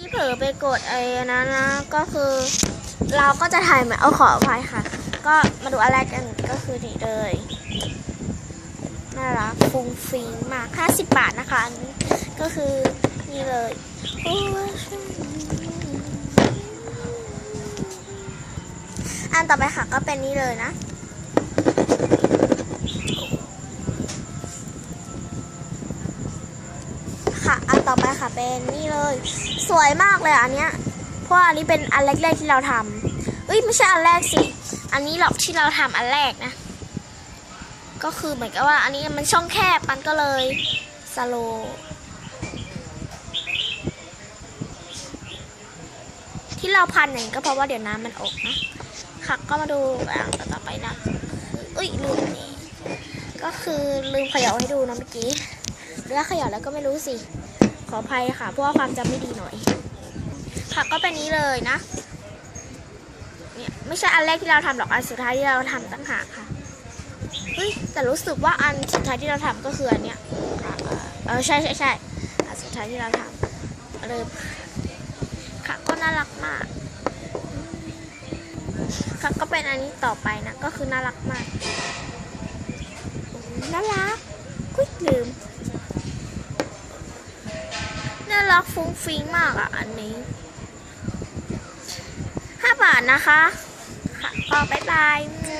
ที่เผลอไปกดไอ้นั้นนะ ก็คือเราก็จะถ่ายมาเอาขออภัยค่ะ ก็มาดูอะไรกันก็คือนี่เลยน่ารักฟุ้งฟิงมาก50 บาทนะคะอันนี้ก็คือนี่เลยอันต่อไปค่ะก็เป็นนี่เลยนะ ค่ะ อันต่อไปค่ะเป็นนี่เลย สวยมากเลยอันเนี้ย เพราะว่าอันนี้เป็นอันแรกๆที่เราทำเอ้ยไม่ใช่อันแรกสิ อันนี้หรอกที่เราทำอันแรกนะ ก็คือเหมือนกับว่าอันนี้มันช่องแคบมันก็เลยสโลที่เราพันอย่างนี้ก็เพราะว่าเดี๋ยวน้ำมันอกนะค่ะก็มาดูอ่างต่อไปนะเอ้ยลืมนนี้ก็คือลืมขย่าให้ดูนะเมื่อกี้ เรื่องขย่าแล้วก็ไม่รู้สิ ขออภัยค่ะ เพราะว่าความจำไม่ดีหน่อยค่ะก็เป็นนี้เลยนะ เนี่ยไม่ใช่อันแรกที่เราทำหรอก อันสุดท้ายที่เราทำตั้งหากค่ะ เฮ้ย แต่รู้สึกว่าอันสุดท้ายที่เราทำก็คืออันเนี้ยเออเออใช่ใช่ใช่อันสุดท้ายที่เราทำเริ่มค่ะก็น่ารักมากค่ะก็เป็นอันนี้ต่อไปนะ ก็คือน่ารักมาก รักฟุ้งฟิ้งมากอะ อันนี้ห้าบาทนะคะค่ะก็บ๊ายบาย